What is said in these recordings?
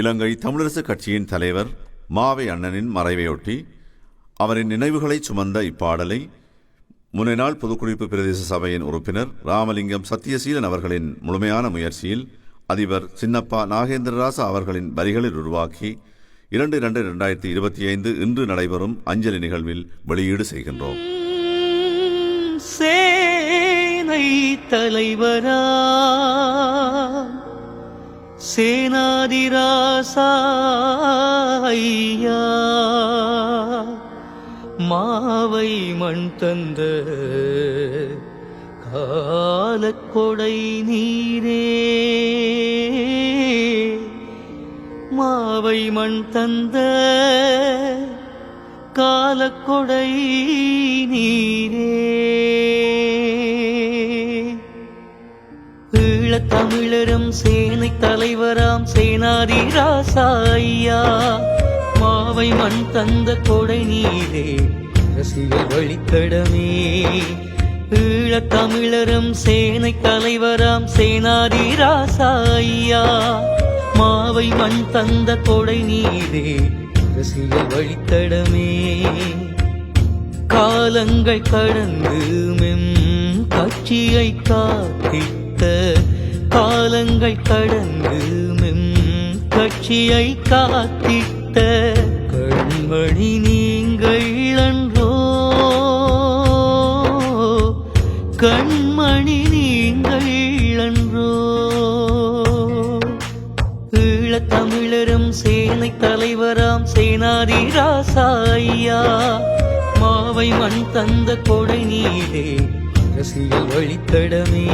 இலங்கை தமிழரசுக் கட்சியின் தலைவர் மாவை அண்ணனின் மறைவையொட்டி அவரின் நினைவுகளை சுமந்த இப்பாடலை முன்னைநாள் பொதுக்குறிப்பு பிரதேச சபையின் உறுப்பினர் ராமலிங்கம் சத்தியசீலன் அவர்களின் முழுமையான முயற்சியில் அதிபர் சின்னப்பா நாகேந்திரராசா அவர்களின் வரிகளில் உருவாக்கி இரண்டு இரண்டு இரண்டாயிரத்தி இருபத்தி ஐந்து இன்று நடைபெறும் அஞ்சலி நிகழ்வில் வெளியீடு செய்கின்றோம். சேனை தலைவரா சேனாதிராசா மாவை மண் தந்த காலக்கொடை நீரே. மாவை மண் தந்த காலக்கொடை நீரே. உள்ள தமிழரும் சேனை தலைவராம் சேனாதி ராசாயா மாவை மண் தந்த கொடை நீரே அரசியல் வழித்தடமே. ஈழத்தமிழரும் சேனை தலைவராம் சேனாதி ராசாயா மாவை மண் தந்த கொடை நீரே அரசியல் வழித்தடமே. காலங்கள் கடந்து மெம் கட்சியை காத்திட்ட காலங்கள் கடந்து மெம் கட்சியை காத்திட்ட கண்மணி நீங்கள் அன்றோ? கண்மணி நீங்கள் அன்றோ? ஈழத்தமிழரும் சேனை தலைவராம் சேனாதி ராசாயா. மாவை மண் தந்த கொடை நீரே அரசியல் வழித்தடமே.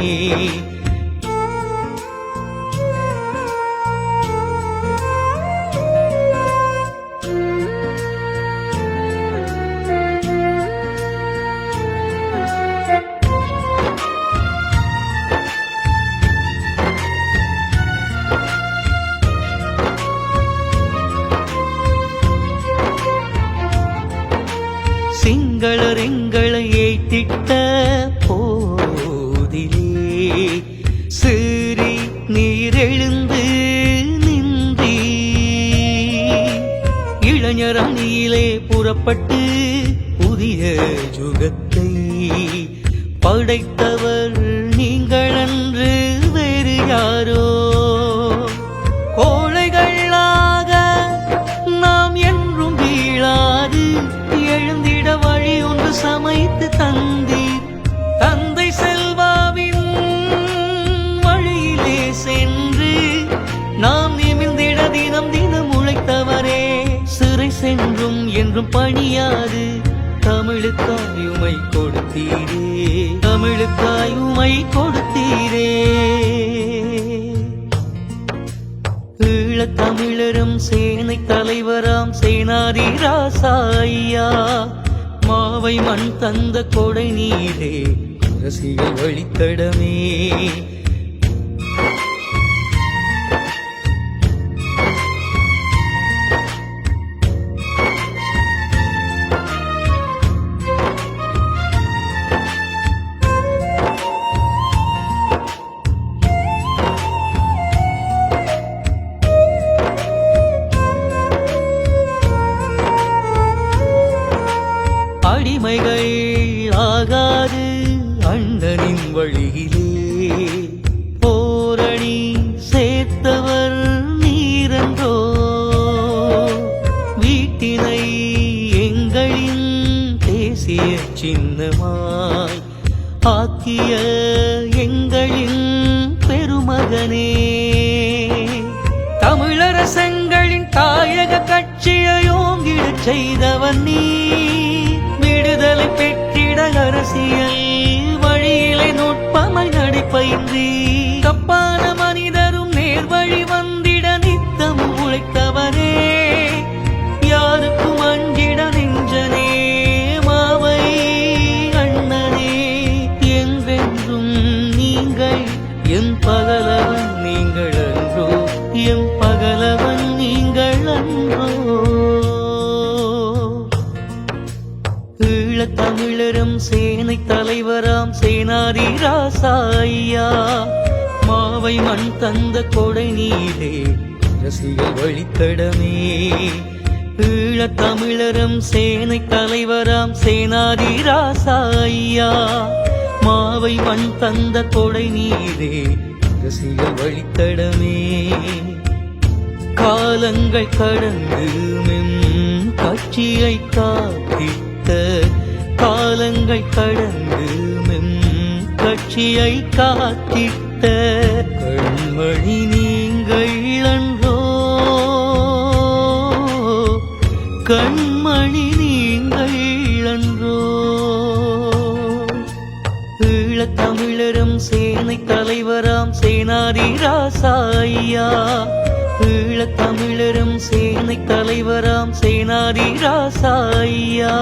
திட்ட போதிலே சிறி நீரெழுந்து நின்றி. இளைஞர் அணியிலே புறப்பட்டு புதிய ஜுகத்தை படைத்தவர் நீங்கள் அன்று வேறு யாரோ. தினம் தினம் உழைத்தவரே சிறை சென்றும் என்றும் பணியாது. தமிழுக்காய் உமை கொடுத்தீரே. தமிழுக்காய் உமை கொடுத்தீரே. ஈழத்தமிழரும் சேனை தலைவராம் சேனாதி ராசாயா மாவை மண் தந்த கொடை நீரே. அரசியல் வழித்தடமே. ஆகாது அண்ணனின் வழியிலே. போரணி சேர்த்தவர் நீரன்றோ? வீட்டினை எங்களின் தேசிய சின்னமாய் ஆக்கிய எங்களின் பெருமகனே. தமிழரசங்களின் தாயக கட்சியை ஓங்கிடச் செய்தவன் நீ. விடுதலை பெற்ற பெற்றிட அரசியல் வழியிலே நுட்பமாய் நடிப்பைந்தீ ஈழத்தமிழரும் சேனை தலைவராம் சேனாதி ராசாயா மாவை மண் தந்த கொடை நீரே ரசிகள் வழித்தடமே. ஈழத் தமிழரும் சேனை தலைவராம் சேனாதி ராசாயா மாவை மண் தந்த கொடை நீரே ரசிகள் வழித்தடமே. காலங்கள் கடந்து மெம் கட்சியை காத்திட்ட காலங்கள் கடந்து மெம் கட்சியை காத்திட்ட கண்மணி நீங்கள் அன்றோ? கண்மணி நீங்கள் அன்றோ? ஈழத் தமிழரும் சேனை தலைவராம் சேனாதி ராசாயா ஐயா தமிழரும் சேனை தலைவராம் சேனாதி ராசாயா